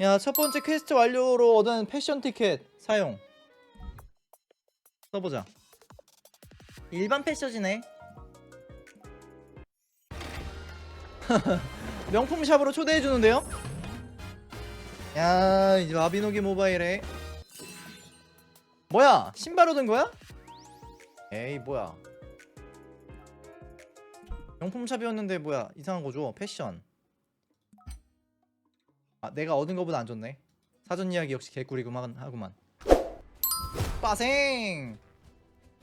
야, 첫 번째 퀘스트 완료로 얻은 패션 티켓 사용. 써보자. 일반 패션이네. 명품 샵으로 초대해 주는데요? 야, 이제 마비노기 모바일에 뭐야? 신발 얻은 거야? 에이, 뭐야? 명품 샵이었는데 뭐야? 이상한 거죠? 패션. 아 내가 얻은 거보다 안 좋네. 사전 이야기 역시 개꿀이구만 하구만. 빠생!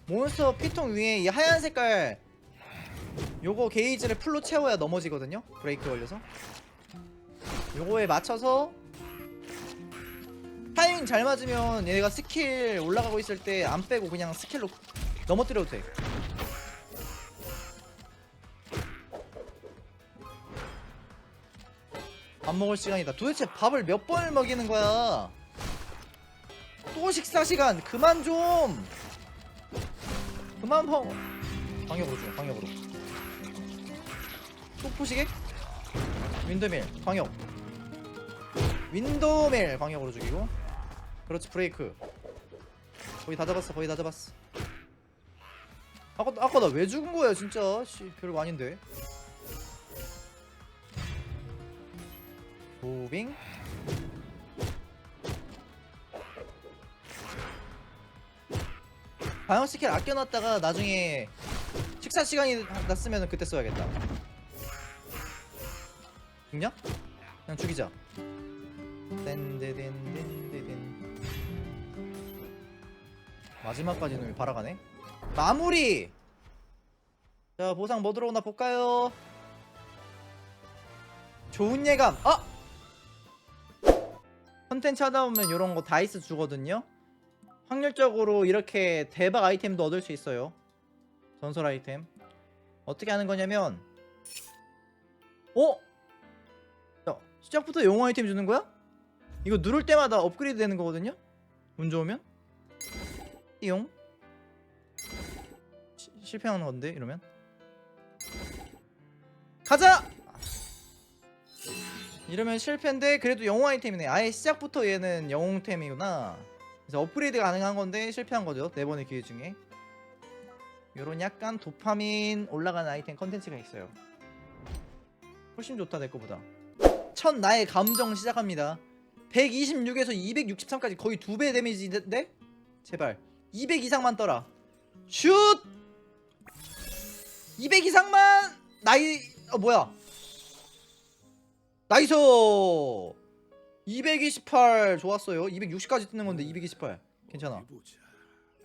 몬스터 피통 위에 이 하얀 색깔 요거 게이지를 풀로 채워야 넘어지거든요? 브레이크 걸려서. 요거에 맞춰서 타이밍 잘 맞으면 얘가 스킬 올라가고 있을 때 안 빼고 그냥 스킬로 넘어뜨려도 돼 밥 먹을 시간이다. 도대체 밥을 몇 번을 먹이는 거야? 또 식사 시간. 그만 좀. 그만 먹. 광역으로 줘. 광역으로. 또 포시객? 윈드밀. 광역. 윈도밀 광역으로 죽이고. 그렇지 브레이크. 거의 다 잡았어. 거의 다 잡았어. 아까 아까 나 왜 죽은 거야 진짜. 씨 별거 아닌데. 무빙 방역 스킬 아껴놨다가 나중에 식사 시간이 났으면 그때 써야겠다 죽냐? 그냥 죽이자 댄데댄댄데댄 마지막까지는 왜 바라가네? 마무리! 자 보상 뭐 들어오나 볼까요? 좋은 예감! 아! 컨텐츠 하다 보면 이런 거 다이스 주거든요. 확률적으로 이렇게 대박 아이템도 얻을 수 있어요. 전설 아이템. 어떻게 하는 거냐면 어? 야, 시작부터 영웅 아이템 주는 거야? 이거 누를 때마다 업그레이드 되는 거거든요. 운 좋으면 띠용 시- 실패하는 건데 이러면 가자! 이러면 실패인데 그래도 영웅 아이템이네. 아예 시작부터 얘는 영웅템이구나. 그래서 업그레이드 가능한 건데 실패한 거죠 네 번의 기회 중에. 요런 약간 도파민 올라가는 아이템 컨텐츠가 있어요. 훨씬 좋다 내 거보다. 첫 나의 감정 시작합니다. 126에서 263까지 거의 두 배 데미지인데? 제발. 200 이상만 떠라. 슛! 200 이상만 나이 어 뭐야 나이스! 228 좋았어요. 260까지 뜨는 건데 228 괜찮아.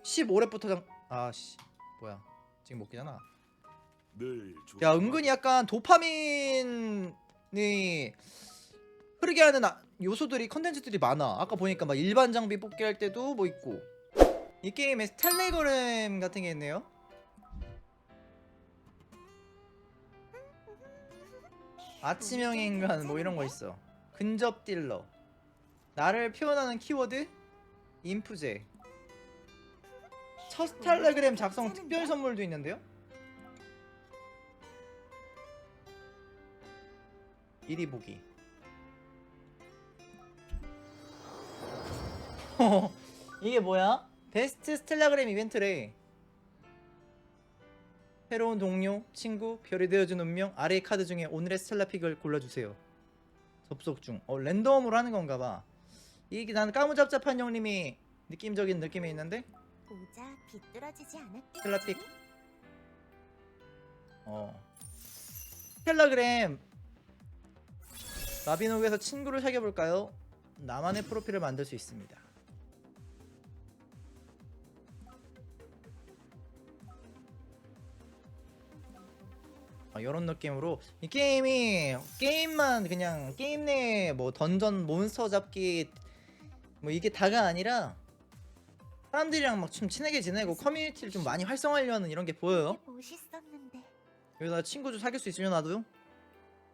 15렙부터 장 아씨. 뭐야. 지금 먹기잖아. 야 은근히 약간 도파민이 흐르게 하는 아- 요소들이 컨텐츠들이 많아. 아까 보니까 막 일반 장비 뽑기 할 때도 뭐 있고. 이 게임에 스탈레그램 같은 게 있네요 아침형의 인간 뭐 이런 거 있어. 근접 딜러. 나를 표현하는 키워드? 인프제. 첫 스탈레그램 작성 특별 선물도 있는데요? 1위 보기. 이게 뭐야? 베스트 스텔라그램 이벤트래 새로운 동료, 친구, 별이 되어준 운명 아래의 카드 중에 오늘의 스텔라 픽을 골라주세요 접속 중. 어 랜덤으로 하는 건가 봐. 이게 나는 까무잡잡한 형님이 느낌적인 느낌이 있는데 보자 비뚤어지지 않았겠지? 텔라 픽. 어. 텔라그램 마비노그에서 친구를 사귀어 볼까요? 나만의 프로필을 만들 수 있습니다. 이런 느낌으로 이 게임이 게임만 그냥 게임 내 뭐 던전 몬스터 잡기 뭐 이게 다가 아니라 사람들이랑 막 좀 친하게 지내고 커뮤니티를 좀 많이 활성화하려는 이런 게 보여요. 멋있었는데 여기다 친구 좀 사귈 수 있으면 나도요.